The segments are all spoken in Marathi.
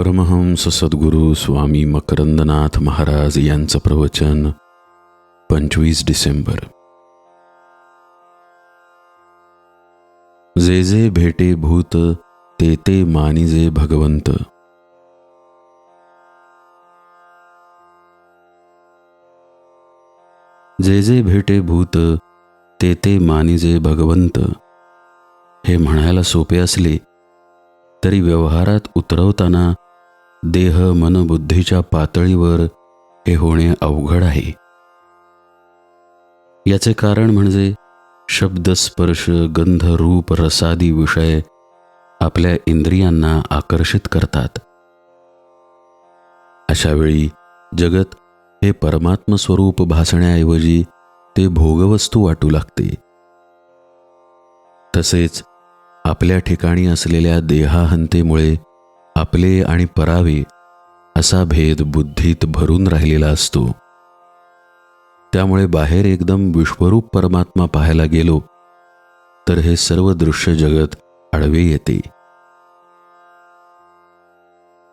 परमहंस सद्गुरू स्वामी मकरंदनाथ महाराज यांचं प्रवचन पंचवीस डिसेंबर. जे जे भेटे भूत ते ते मानिजे भगवंत. जे जे भेटे भूत ते ते मानिजे भगवंत. हे म्हणायला सोपे असले तरी व्यवहारात उतरवताना देह मनबुद्धीच्या पातळीवर हे होणे अवघड आहे. याचे कारण म्हणजे शब्द स्पर्श गंध रूप रसादी विषय आपल्या इंद्रियांना आकर्षित करतात. अशा वेळी जगत हे परमात्मस्वरूप भासण्याऐवजी ते भोगवस्तू वाटू लागते. तसेच आपल्या ठिकाणी असलेल्या देहाहंतेमुळे आपले आणि परावे असा भेद बुद्धीत भरून राहिलेला असतो. त्यामुळे बाहेर एकदम विश्वरूप परमात्मा पाहायला गेलो तर हे सर्व दृश्य जगत आडवे येते.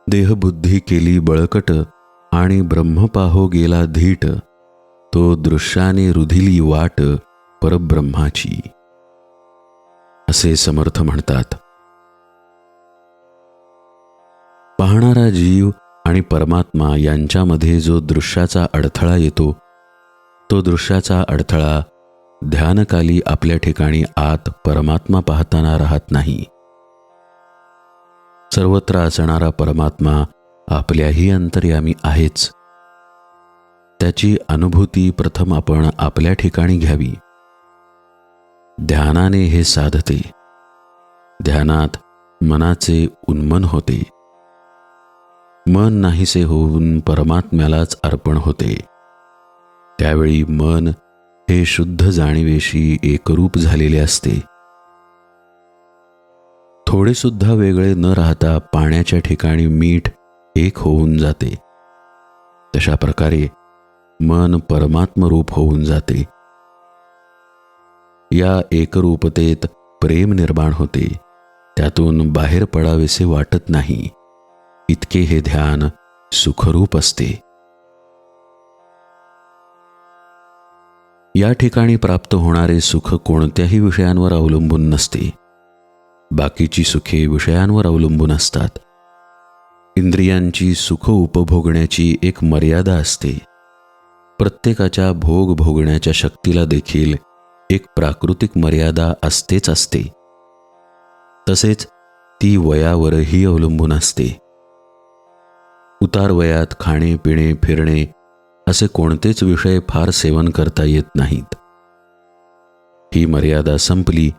देहबुद्धी केली बळकट आणि ब्रह्मपाहो गेला धीट तो दृश्याने रुधिली वाट परब्रह्माची. असे समर्थ म्हणतात. पाहणारा जीव आणि परमात्मा यांच्यामध्ये जो दृश्याचा अडथळा येतो तो दृश्याचा अडथळा ध्यानकाली आपल्या ठिकाणी आत परमात्मा पाहताना राहत नाही. सर्वत्र असणारा परमात्मा आपल्याही अंतर्यामी आहेच. त्याची अनुभूती प्रथम आपण आपल्या ठिकाणी घ्यावी. ध्यानाने हे साधते. ध्यानात मनाचे उन्मन होते. मन नाहीसे होऊन परमात्म्यालाच अर्पण होते. त्यावेळी मन हे शुद्ध जाणीवेशी एकरूप झालेले असते. थोडे सुद्धा वेगळे न राहता पाण्याच्या ठिकाणी मीठ एक होऊन जाते. तशा प्रकारे मन परमात्मरूप होऊन जाते. या एकरूपतेत प्रेम निर्माण होते. त्यातून बाहेर पडावेसे वाटत नाही. इतके हे ध्यान सुखरूप असते. या ठिकाणी प्राप्त होणारे सुख कोणत्याही विषयांवर अवलंबून नसते. बाकीची सुखे विषयांवर अवलंबून असतात. इंद्रियांची सुख उपभोगण्याची एक मर्यादा असते. प्रत्येकाच्या भोग भोगण्याच्या शक्तीला देखील एक प्राकृतिक मर्यादा असतेच असते. तसेच ती वयावरही अवलंबून असते. उतार वयात खाणे पिणे फिरणे असे कोणतेच विषय फार सेवन करता येत नाहीत. ही मर्यादा संपली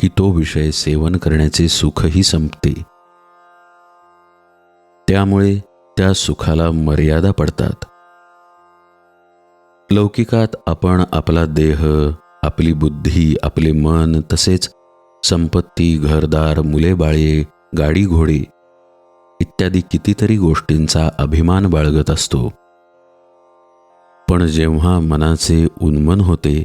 की तो विषय सेवन करण्याचे सुखही संपते. त्यामुळे त्या सुखाला मर्यादा पडतात. लौकिकात आपण आपला देह आपली बुद्धी आपले मन तसेच संपत्ती घरदार मुले बाळे गाडी घोडे इत्यादी कितीतरी गोष्टींचा अभिमान बाळगत असतो. पण जेव्हा मनाचे उन्मन होते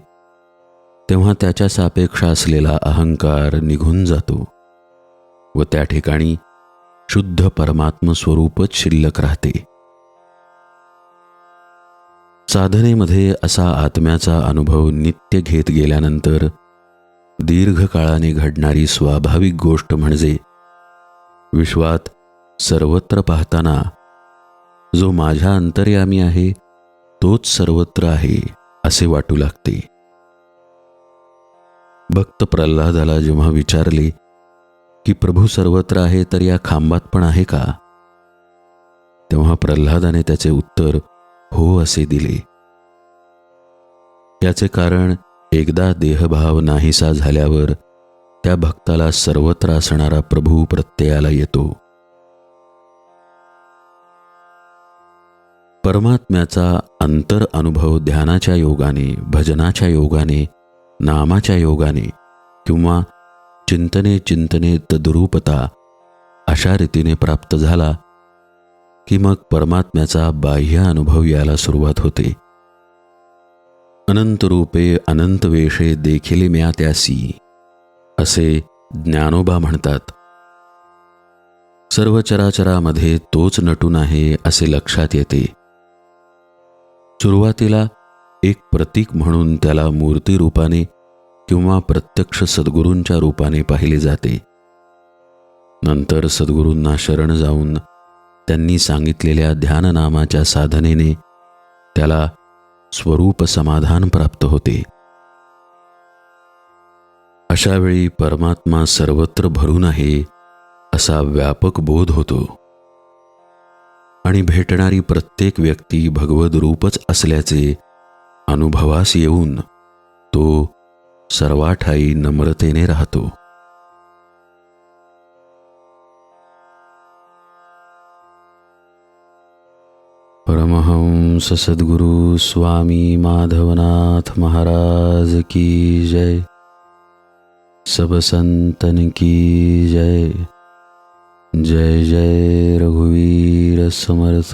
तेव्हा त्याच्या सापेक्ष असलेला अहंकार निघून जातो व त्या ठिकाणी शुद्ध परमात्म स्वरूपच शिल्लक राहते. साधनेमध्ये असा आत्म्याचा अनुभव नित्य घेत गेल्यानंतर दीर्घकाळाने घडणारी स्वाभाविक गोष्ट म्हणजे विश्वात सर्वत्र पाहताना जो माझ्या अंतर्यामी आहे तोच सर्वत्र आहे असे वाटू लागते. भक्त प्रल्हादाला जेव्हा विचारले की प्रभू सर्वत्र आहे तर या खांबात पण आहे का? तेव्हा प्रल्हादाने त्याचे उत्तर हो असे दिले. याचे कारण एकदा देहभाव नाहीसा झाल्यावर त्या भक्ताला सर्वत्र असणारा प्रभू प्रत्ययाला येतो. परमात्म्याचा अंतर अनुभव ध्यानाच्या योगाने भजनाच्या योगाने नामाच्या योगाने किंवा चिंतने चिंतने तद्रूपता अशा रीतीने प्राप्त झाला की मग परमात्म्याचा बाह्य अनुभव यायला सुरुवात होते. अनंत रूपे अनंत वेषे देखील म्या त्यासी असे ज्ञानोबा म्हणतात. सर्व चराचरामध्ये तोच नटून आहे असे लक्षात येते. सुरुवातीला एक प्रतीक म्हणून त्याला मूर्ती रूपाने किंवा प्रत्यक्ष सद्गुरूंच्या रूपाने पाहिले जाते. नंतर सद्गुरूंना शरण जाऊन त्यांनी सांगितलेल्या ध्याननामाच्या साधनेने त्याला स्वरूप समाधान प्राप्त होते. अशावेळी परमात्मा सर्वत्र भरून आहे असा व्यापक बोध होतो. आणि भेटणारी प्रत्येक व्यक्ती भगवद रूपच असल्याचे अनुभवास येऊन तो सर्वाठाई नम्रतेने राहतो. परमहंस सद्गुरु स्वामी माधवनाथ महाराज की जय। सब संतन की जय। जय जय रघुवीर समर्थ।